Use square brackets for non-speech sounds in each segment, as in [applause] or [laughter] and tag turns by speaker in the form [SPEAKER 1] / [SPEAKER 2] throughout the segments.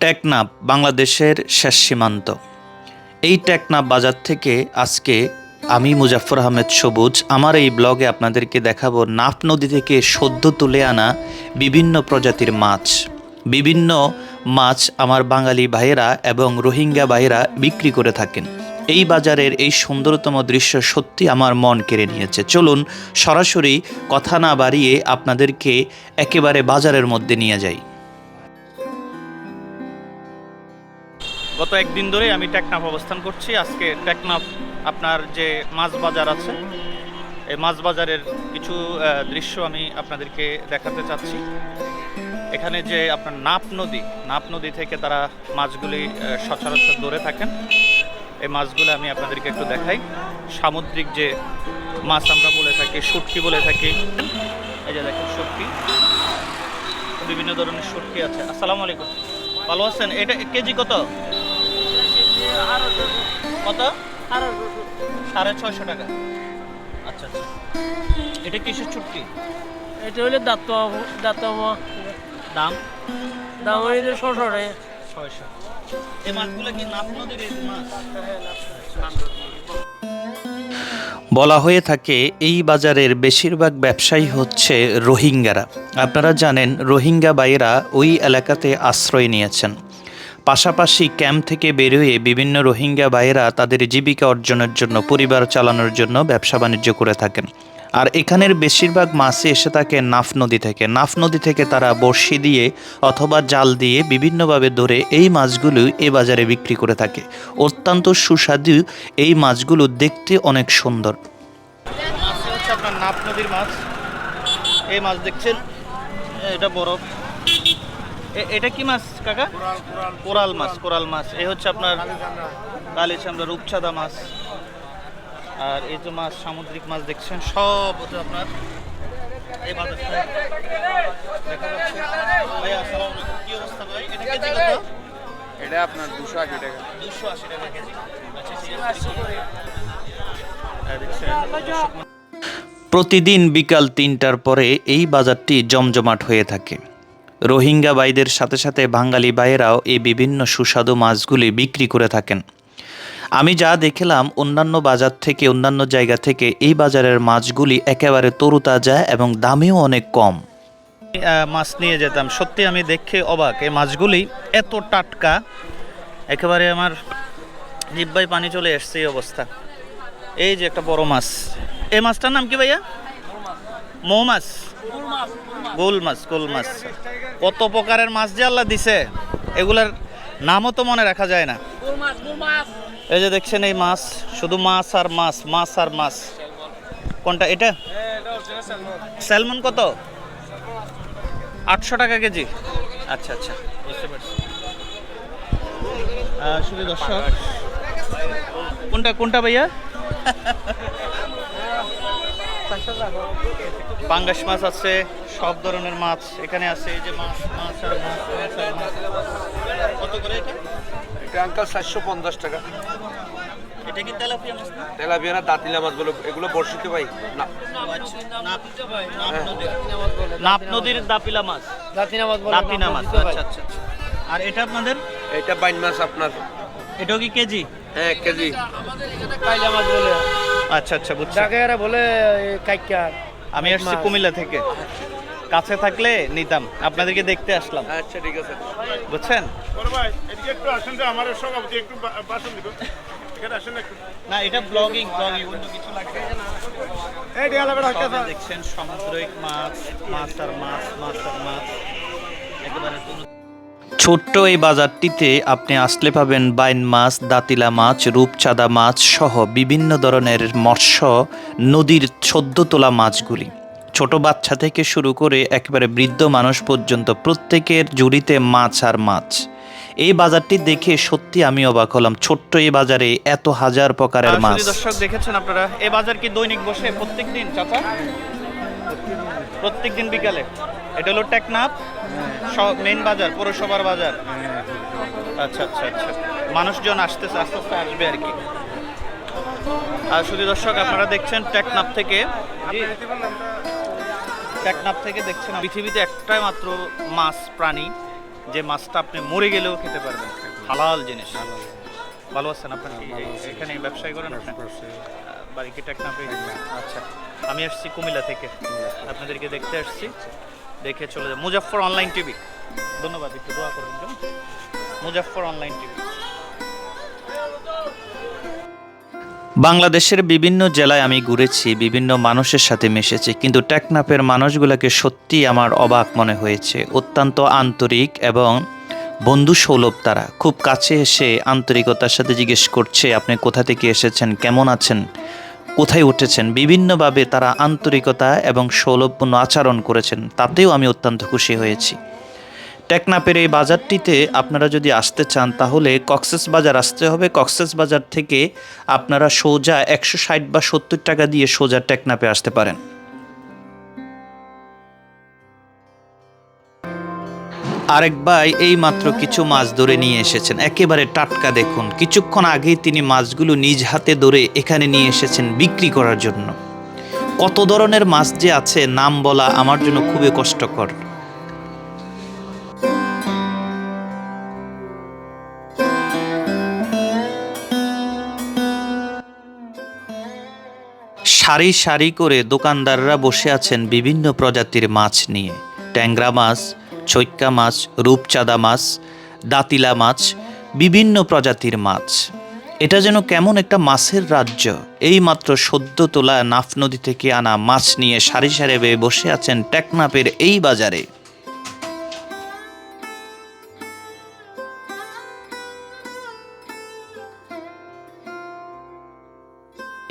[SPEAKER 1] টেকনাফ বাংলাদেশের শেষ সীমান্ত। এই টেকনাফ বাজার থেকে আজকে আমি মুজাফর আহমেদ সবুজ। আমার এই ব্লগে আপনাদেরকে দেখাবো নাফ নদী থেকে সদ্য তুলে আনা বিভিন্ন প্রজাতির মাছ। বিভিন্ন মাছ আমার বাঙালি ভাইয়েরা এবং রোহিঙ্গা ভাইয়েরা বিক্রি করে থাকেন। এই বাজারের এই সুন্দরতম দৃশ্য সত্যি আমার মন কেড়ে নিয়েছে। চলুন সরাসরি কথা না বাড়িয়ে আপনাদেরকে একেবারে বাজারের মধ্যে নিয়ে যাই। গত একদিন ধরেই আমি টেকনাফ অবস্থান করছি। আজকে টেকনাফ আপনার যে মাছ বাজার আছে, এই মাছ বাজারের কিছু দৃশ্য আমি আপনাদেরকে দেখাতে চাচ্ছি। এখানে যে আপনার নাপ নদী নাপ নদী থেকে তারা মাছগুলি সচরাচর ধরে থাকেন। এই মাছগুলো আমি আপনাদেরকে একটু দেখাই। সামুদ্রিক যে মাছ আমরা বলে থাকি, শুটকি বলে থাকি। এই যে দেখেন শুটকি। বিভিন্ন ধরনের শুটকি আছে। আসসালামু আলাইকুম। ভালো আছেন? এটা কেজি কত? কত? সাড়ে ছয়শো। টাকা। আচ্ছা আচ্ছা। এটা কিসের ছুটকি
[SPEAKER 2] এটা হলে দাঁত দাঁত
[SPEAKER 1] দাম?
[SPEAKER 2] দাম হইলে ছশো টাকা।
[SPEAKER 1] ছয়শো। এই মাছগুলো কি নদীর মাছ? বলা হয়ে থাকে এই বাজারের বেশিরভাগ ব্যবসায়ী হচ্ছে রোহিঙ্গারা। আপনারা জানেন রোহিঙ্গা বাইরা ওই এলাকাতে আশ্রয় নিয়েছেন। পাশাপাশি ক্যাম্প থেকে বেরোয়ে বিভিন্ন রোহিঙ্গা ভাইয়েরা তাদের জীবিকা অর্জনের জন্য, পরিবার চালানোর জন্য ব্যবসা বাণিজ্য করে থাকেন। আর এখানের বেশিরভাগ মাছই এসে থাকে নাফ নদী থেকে। নাফ নদী থেকে তারা বড়শি দিয়ে অথবা জাল দিয়ে বিভিন্নভাবে ধরে এই মাছগুলো এ বাজারে বিক্রি করে থাকে। অত্যন্ত সুস্বাদু এই মাছগুলো দেখতে অনেক সুন্দর। মাছ আপনার নাফ নদীর মাছ। এই মাছ দেখছেন? এটা বরফ। এটা কি মাছ কাকা? কোরাল মাছ কোরাল মাছ। এই হচ্ছে আপনার কালিচামড়া রূপচাঁদা মাছ। আর এই যে মাছ সামুদ্রিক মাছ দেখছেন সব হচ্ছে আপনার এই বাজারটা দেখা যাচ্ছে। ভাই আসসালামু কি অবস্থা ভাই? এটা কেজি কত?
[SPEAKER 3] এটা আপনার দুশো আশি টাকা।
[SPEAKER 1] দুশো আশি টাকা কেজি। আচ্ছা ঠিক হ্যাঁ, প্রতিদিন বিকাল তিনটার পরে এই বাজারটি জমজমাট হয়ে থাকে। রোহিঙ্গা বাইদের সাথে সাথে বাঙালি ভাইয়েরাও এই বিভিন্ন সুস্বাদু মাছগুলি বিক্রি করে থাকেন। আমি যা দেখলাম, অন্যান্য বাজার থেকে, অন্যান্য জায়গা থেকে এই বাজারের মাছগুলি একেবারে তরুতাজা এবং দামেও অনেক কম। মাছ নিয়ে যেতাম। সত্যি আমি দেখে অবাক। এই মাছগুলি এত টাটকা, একেবারে আমার জিব্বাই পানি চলে এসছে এই অবস্থা। এই যে একটা বড় মাছ। এই মাছটার নাম কি ভাইয়া? মৌ মাছ গোল মাছ গোল মাছ কত প্রকারের মাছ যে আল্লাহ দিছে এগুলার নামও তো মনে রাখা যায় না। এই যে দেখছেন এই মাছ শুধু মাছ আর মাছ মাছ আর মাছ। কোনটা এটা? স্যালমন কত? আটশো টাকা কেজি। আচ্ছা আচ্ছা। বুঝতে পারছি। শুধু দর্শক কোনটা কোনটা ভাইয়া? [laughs] পাঙ্গাস মাছ আছে সব ধরনের মাছ এখানে আছে এই যে মাছ মাছ আর মাছ মাছ মাছ। কত করে এটা?
[SPEAKER 3] এটা আঙ্কাল চারশো পঞ্চাশ টাকা।
[SPEAKER 1] এটা কি তেলাপিয়া মাছ না?
[SPEAKER 3] তেলাপিয়া না দাঁতিলা মাছগুলো এগুলো বর্ষিতে পাই। না।
[SPEAKER 1] নাপ নাপ নদীর দাপিলা মাছ।
[SPEAKER 2] দাঁতিনা মাছ বলে
[SPEAKER 1] মাছ আচ্ছা আচ্ছা আচ্ছা। আর এটা আপনাদের?
[SPEAKER 3] এটা বাইন মাছ আপনার।
[SPEAKER 1] এটাও কি কেজি?
[SPEAKER 3] হ্যাঁ এক কেজি।
[SPEAKER 2] কাইলা মাছ বলে।
[SPEAKER 1] আচ্ছা আচ্ছা বুঝছি।
[SPEAKER 2] এরা বলে কাইকার
[SPEAKER 1] আমি আসছি কুমিল্লা থেকে। কাছে থাকলে নিতাম আপনাদেরকে দেখতে আসলাম।
[SPEAKER 3] আচ্ছা ঠিক আছে।
[SPEAKER 1] বুঝছেন?
[SPEAKER 4] বড় ভাই এদিকে একটু আসেন তো আমার সভাপতি একটু বা- ভাষণ দিব। এখানে আসেন একটু।
[SPEAKER 1] না এটা ব্লগিং ব্লগিং অন্য কিছু লাগবে দেখছেন সামুদ্রিক মাছ মাছ আর মাছ মাছ আর মাছ। একেবারে ছোট্ট এই বাজারটিতে আপনি আসলে পাবেন বাইন মাছ দাতিলা মাছ রূপচাঁদা মাছ সহ বিভিন্ন ধরনের মৎস্য নদীর সদ্য তোলা মাছগুলি। ছোট বাচ্চা থেকে শুরু করে একেবারে বৃদ্ধ মানুষ পর্যন্ত প্রত্যেকের জুড়িতে মাছ আর মাছ। এই বাজারটি দেখে সত্যি আমি অবাক হলাম ছোট্ট এই বাজারে এত হাজার প্রকারের মাছ। দর্শক দেখেছেন আপনারা এই বাজার কি দৈনিক বসে প্রত্যেক দিন চাচা? প্রত্যেক দিন বিকালে। এটা হলো টেকনাফ মেইন বাজার, পৌরসভার বাজার। আচ্ছা আচ্ছা আচ্ছা। মানুষজন আসতেছে, আস্তে আস্তে আসবে আর কি। আর শুধু দর্শক, আপনারা দেখছেন টেকনাফ থেকে। টেকনাফ থেকে দেখছেন, পৃথিবীতে একটাই মাত্র মাছ প্রাণী।
[SPEAKER 5] যে মাছটা আপনি মরে গেলেও খেতে পারবেন। হালাল জিনিস। ভালো আছেন আপনার এখানে ব্যবসায় করেন বাড়ি কি টেকনাফে আচ্ছা। আমি আসছি কুমিল্লা থেকে। আপনাদেরকে দেখতে আসছি। দেখে চলে যাব। মুজাফফর অনলাইন টিভি ধন্যবাদ একটু দোয়া করবেন কেমন? মুজাফফর অনলাইন টিভি বাংলাদেশের বিভিন্ন জেলায় আমি ঘুরেছি বিভিন্ন মানুষের সাথে মিশেছি কিন্তু টেকনাফের মানুষগুলোকে সত্যি আমার অবাক মনে হয়েছে। অত্যন্ত আন্তরিক এবং বন্ধু সৌলভ তারা। খুব কাছে এসে আন্তরিকতার সাথে জিজ্ঞেস করছে আপনি কোথা থেকে এসেছেন? কেমন আছেন? কোথায় উঠেছেন, বিভিন্নভাবে তারা আন্তরিকতা এবং সৌলভপূর্ণ আচরণ করেছেন, তাতেও আমি অত্যন্ত খুশি হয়েছি। টেকনাপের এই বাজারটিতে আপনারা যদি আসতে চান, তাহলে কক্সেস বাজার আসতে হবে। কক্সেস বাজার থেকে আপনারা সোজা একশো ষাট বা সত্তর টাকা দিয়ে সোজা টেকনাপে আসতে পারেন। আরেক ভাই এই মাত্র কিছু মাছ ধরে নিয়ে এসেছেন। একেবারে টাটকা দেখুন। কিছুক্ষণ আগেই তিনি মাছগুলো নিজ হাতে ধরে এখানে নিয়ে এসেছেন বিক্রি করার জন্য। কত ধরনের মাছ যে আছে, নাম বলা আমার জন্য খুবই কষ্টকর। সারি সারি করে দোকানদাররা বসে আছেন বিভিন্ন প্রজাতির মাছ নিয়ে। ট্যাংরা মাছ ছৈক্কা মাছ, রূপচাঁদা মাছ, দাতিলা মাছ, বিভিন্ন প্রজাতির মাছ। এটা যেন কেমন একটা মাছের রাজ্য। এই মাত্র সদ্য তোলা নাফ নদী থেকে আনা মাছ নিয়ে সারি সারি বেয়ে বসে আছেন টেকনাপের এই বাজারে।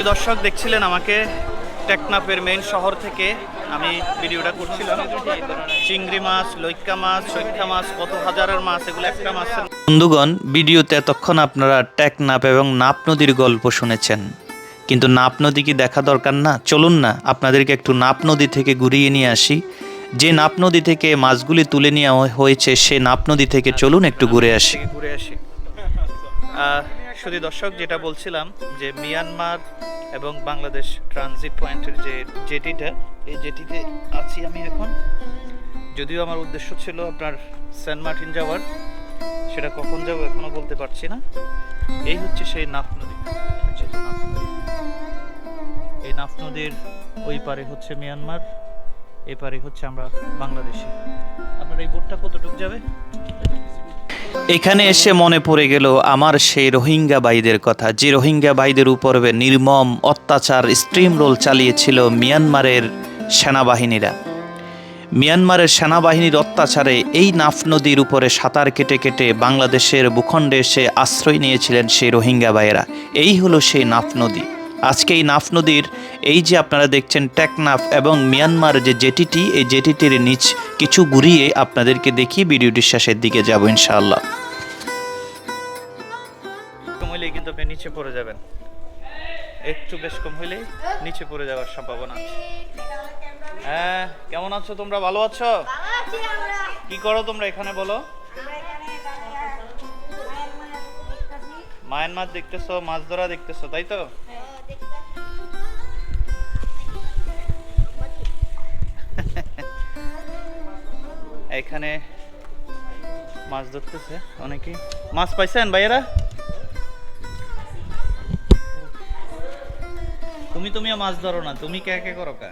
[SPEAKER 5] দর্শক দেখছিলেন আমাকে টেকনাফের মেইন শহর থেকে আমি ভিডিওটা করছিলাম। চিংড়ি মাছ লইক্কা মাছ সৈক্কা মাছ কত হাজারের মাছ এগুলো একটা মাছ। বন্ধুগণ ভিডিওতে এতক্ষণ আপনারা টেকনাপ এবং নাপ নদীর গল্প শুনেছেন। কিন্তু নাপ নদী কি দেখা দরকার না? চলুন না আপনাদেরকে একটু নাপ নদী থেকে ঘুরিয়ে নিয়ে আসি। যে নাপ নদী থেকে মাছগুলি তুলে নেওয়া হয়েছে সে নাপ নদী থেকে চলুন একটু ঘুরে আসি। ঘুরে আসি। শুধু দর্শক, যেটা বলছিলাম যে মিয়ানমার এবং বাংলাদেশ ট্রানজিট পয়েন্টের যে জেটিটা এই জেটিতে আছি আমি এখন। যদিও আমার উদ্দেশ্য ছিল আপনার সেন্ট মার্টিন যাওয়ার, সেটা কখন যাব এখনও বলতে পারছি না। এই হচ্ছে সেই নাফ নদী। এই নাফ নদীর ওই পারে হচ্ছে মিয়ানমার এই পারে হচ্ছে আমরা বাংলাদেশি। আপনার এই বোটটা কতটুকু যাবে? এখানে এসে মনে পড়ে গেল আমার সেই রোহিঙ্গা ভাইদের কথা। যে রোহিঙ্গা ভাইদের উপরে নির্মম অত্যাচার, স্ট্রিম রোল চালিয়েছিল মিয়ানমারের সেনাবাহিনীরা। মিয়ানমারের সেনাবাহিনীর অত্যাচারে এই নাফ নদীর উপরে সাঁতার কেটে কেটে বাংলাদেশের ভূখণ্ডে এসে আশ্রয় নিয়েছিলেন সেই রোহিঙ্গা ভাইয়েরা। এই হলো সেই নাফ নদী। আজকে এই নাফ নদীর এই যে আপনারা দেখছেন টেকনাফ এবং মিয়ানমার যে জেটিটি, এই জেটিটির নিচ কিছু ঘুরিয়ে আপনাদেরকে দেখি ভিডিওটির শেষের দিকে যাব ইনশাআল্লাহ। কম হইলেই কিন্তু আপনি নিচে পড়ে যাবেন। একটু বেশ কম হইলেই নিচে পড়ে যাওয়ার সম্ভাবনা আছে। হ্যাঁ কেমন আছো তোমরা? ভালো আছো? কি করো তোমরা এখানে বলো? মায়ানমার দেখতেছো, মাছ ধরা দেখতেছো, তাই তো? এখানে মাছ ধরতেছে অনেকেই। মাছ পাইছেন ভাইয়েরা? তুমি তুমিও মাছ ধরো না, তুমি কে কে করো কা?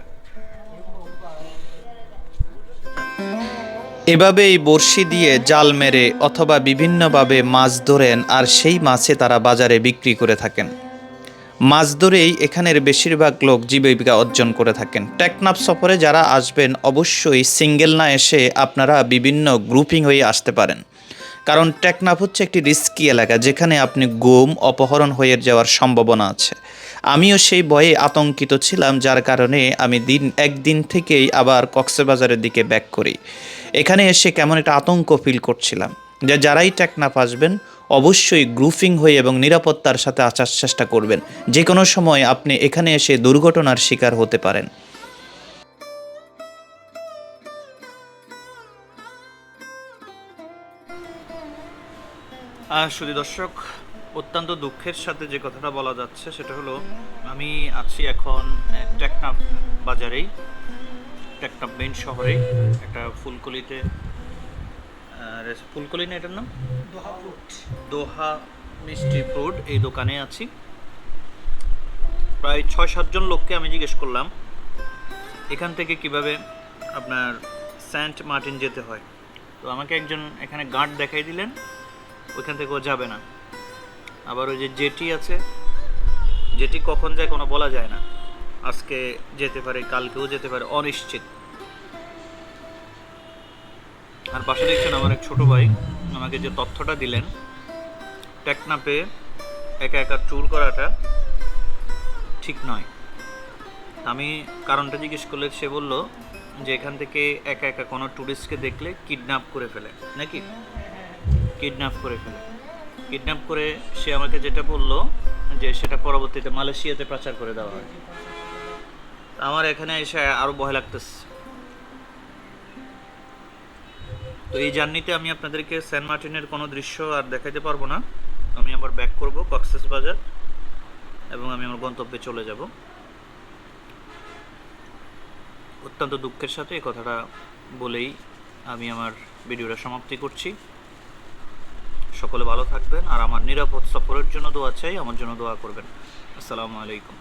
[SPEAKER 5] এভাবেই বড়শি দিয়ে জাল মেরে অথবা বিভিন্নভাবে মাছ ধরেন আর সেই মাছে তারা বাজারে বিক্রি করে থাকেন। মাছ ধরেই এখানের বেশিরভাগ লোক জীবিকা অর্জন করে থাকেন। টেকনাফ সফরে যারা আসবেন, অবশ্যই সিঙ্গেল না এসে আপনারা বিভিন্ন গ্রুপিং হয়ে আসতে পারেন। কারণ টেকনাফ হচ্ছে একটি রিস্কি এলাকা, যেখানে আপনি গুম, অপহরণ হয়ে যাওয়ার সম্ভাবনা আছে। আমিও সেই ভয়ে আতঙ্কিত ছিলাম, যার কারণে আমি দিন, একদিন থেকেই আবার কক্সবাজারের দিকে ব্যাক করি। এখানে এসে কেমন একটা আতঙ্ক ফিল করছিলাম। যে যারাই টেকনাফ আসবেন অবশ্যই গ্রুপিং হয়ে এবং নিরাপত্তার সাথে আসার চেষ্টা করবেন। যে কোনো সময় আপনি এখানে এসে দুর্ঘটনার শিকার হতে পারেন। শুধু দর্শক, অত্যন্ত দুঃখের সাথে যে কথাটা বলা যাচ্ছে সেটা হলো, আমি আছি এখন টেকনাফ বাজারেই, টেকনাফ মেইন শহরে একটা ফুলকলিতে
[SPEAKER 1] ফুলকলি না এটার নাম? দোহা ফ্রুট। দোহা মিষ্টি ফ্রুট এই দোকানে আছি। প্রায় ছয় সাতজন লোককে আমি জিজ্ঞেস করলাম এখান থেকে কীভাবে আপনার সেন্ট মার্টিন যেতে হয়। তো আমাকে একজন এখানে গার্ড দেখাই দিলেন ওইখান থেকে ও যাবে না। আবার ওই যে জেটি আছে জেটি কখন যায় কোনো বলা যায় না। আজকে যেতে পারে কালকেও যেতে পারে অনিশ্চিত। আর পাশে দেখছেন আমার এক ছোট ভাই, আমাকে যে তথ্যটা দিলেন টেকনাপে একা একা ট্যুর করাটা ঠিক নয়। আমি কারণটা জিজ্ঞেস করলে সে বলল যে এখান থেকে একা একা কোনো ট্যুরিস্টকে দেখলে কিডন্যাপ করে ফেলে, নাকি? কিডন্যাপ করে ফেলে। কিডন্যাপ করে সে আমাকে যেটা বলল যে সেটা পরবর্তীতে মালয়েশিয়াতে প্রচার করে দেওয়া হয়। আমার এখানে এসে আরও ভয় লাগতেছে। তো এই জার্নিতে আমি আপনাদেরকে সেন্ট মার্টিনের কোনো দৃশ্য আর দেখাইতে পারব না। আমি আবার ব্যাক করব কক্সেস বাজার এবং আমি আমার গন্তব্যে চলে যাব। অত্যন্ত দুঃখের সাথে এই কথাটা বলেই আমি আমার ভিডিওটা সমাপ্তি করছি। সকলে ভালো থাকবেন আর আমার নিরাপদ সফরের জন্য দোয়া চাই, আমার জন্য দোয়া করবেন। আসসালামু আলাইকুম।